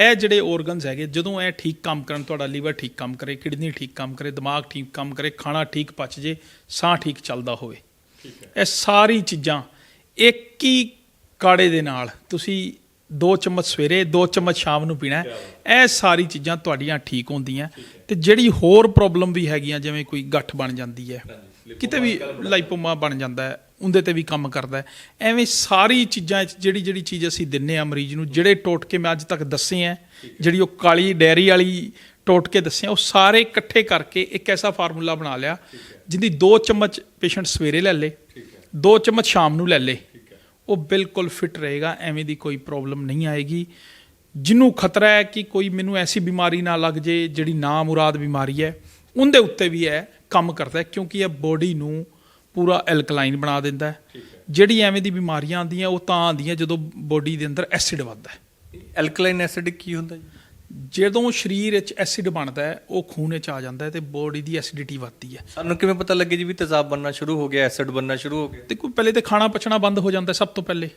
ਇਹ ਜਿਹੜੇ ਆਰਗਨਸ ਹੈਗੇ ਜਦੋਂ ਇਹ ਠੀਕ ਕੰਮ ਕਰਨ ਤੁਹਾਡਾ ਲੀਵਰ ਠੀਕ ਕੰਮ ਕਰੇ ਕਿਡਨੀ ਠੀਕ ਕੰਮ ਕਰੇ ਦਿਮਾਗ ਠੀਕ ਕੰਮ ਕਰੇ ਖਾਣਾ ਠੀਕ ਪਚ ਜੇ ਸਾਹ ਠੀਕ ਚੱਲਦਾ ਹੋਵੇ। ਇਹ ਸਾਰੀ ਚੀਜ਼ਾਂ ਇੱਕ ਹੀ ਕਾੜੇ ਦੇ ਨਾਲ ਤੁਸੀਂ ਦੋ ਚਮਚ ਸਵੇਰੇ ਦੋ ਚਮਚ ਸ਼ਾਮ ਨੂੰ ਪੀਣਾ ਹੈ। ਇਹ ਸਾਰੀ ਚੀਜ਼ਾਂ ਤੁਹਾਡੀਆਂ ਠੀਕ ਹੁੰਦੀਆਂ। ਤੇ ਜਿਹੜੀ ਹੋਰ ਪ੍ਰੋਬਲਮ ਵੀ ਹੈਗੀਆਂ ਜਿਵੇਂ ਕੋਈ ਗੱਠ ਬਣ ਜਾਂਦੀ ਹੈ। ਕਿਤੇ ਵੀ ਲਾਈਪੋਮਾ ਬਣ ਜਾਂਦਾ ਹੈ ਉਹਦੇ ਤੇ ਵੀ ਕੰਮ ਕਰਦਾ ਹੈ। ਐਵੇਂ ਸਾਰੀ ਚੀਜ਼ਾਂ 'ਚ ਜਿਹੜੀ ਜਿਹੜੀ ਚੀਜ਼ ਅਸੀਂ ਦਿੰਨੇ ਆ ਮਰੀਜ਼ ਨੂੰ ਜਿਹੜੇ ਟੋਟਕੇ ਮੈਂ ਅੱਜ ਤੱਕ ਦੱਸੇ ਆ ਜਿਹੜੀ ਉਹ ਕਾਲੀ ਡੈਰੀ ਵਾਲੀ ਟੋਟਕੇ ਦੱਸੇ ਆ ਉਹ ਸਾਰੇ ਇਕੱਠੇ ਕਰਕੇ ਇੱਕ ਐਸਾ ਫਾਰਮੂਲਾ ਬਣਾ ਲਿਆ ਜਿਹਦੀ ਦੋ ਚਮਚ ਪੇਸ਼ੈਂਟ ਸਵੇਰੇ ਲੈ ਲੇ ਦੋ ਚਮਚ ਸ਼ਾਮ ਨੂੰ ਲੈ ਲੇ। ਉਹ ਬਿਲਕੁਲ ਫਿਟ ਰਹੇਗਾ ਐਵੇਂ ਦੀ ਕੋਈ ਪ੍ਰੋਬਲਮ ਨਹੀਂ ਆਏਗੀ। ਜਿਹਨੂੰ ਖਤਰਾ ਹੈ ਕਿ ਕੋਈ ਮੈਨੂੰ ਐਸੀ ਬਿਮਾਰੀ ਨਾ ਲੱਗ ਜੇ ਜਿਹੜੀ ਨਾ ਮੁਰਾਦ ਬਿਮਾਰੀ ਹੈ ਉਹਦੇ ਉੱਤੇ ਵੀ ਇਹ ਕੰਮ ਕਰਦਾ ਕਿਉਂਕਿ ਇਹ ਬੋਡੀ ਨੂੰ ਪੂਰਾ ਐਲਕਲਾਈਨ ਬਣਾ ਦਿੰਦਾ ਹੈ। ਜਿਹੜੀ ਐਵੇਂ ਦੀ ਬਿਮਾਰੀਆਂ ਆਉਂਦੀਆਂ ਉਹ ਤਾਂ ਆਉਂਦੀਆਂ ਜਦੋਂ ਬੋਡੀ ਦੇ ਅੰਦਰ ਐਸਿਡ ਵੱਧਦਾ ਹੈ। ਐਲਕਲਾਈਨ ਐਸਿਡ ਕੀ ਹੁੰਦਾ ਜੀ? ਜਦੋਂ ਸਰੀਰ ਵਿੱਚ ਐਸਿਡ ਬਣਦਾ ਹੈ ਉਹ ਖੂਨ ਵਿੱਚ ਆ ਜਾਂਦਾ ਹੈ ਤੇ ਬੋਡੀ ਦੀ ਐਸਿਡਿਟੀ ਵੱਧਦੀ ਹੈ। ਸਾਨੂੰ ਕਿਵੇਂ ਪਤਾ ਲੱਗੇ ਜੀ ਵੀ ਤੇਜ਼ਾਬ ਬਣਨਾ ਸ਼ੁਰੂ ਹੋ ਗਿਆ ਐਸਿਡ ਬਣਨਾ ਸ਼ੁਰੂ ਹੋ ਗਿਆ? ਤੇ ਕੋਈ ਪਹਿਲੇ ਤੇ ਖਾਣਾ ਪਚਣਾ ਬੰਦ ਹੋ ਜਾਂਦਾ ਸਭ ਤੋਂ ਪਹਿਲੇ।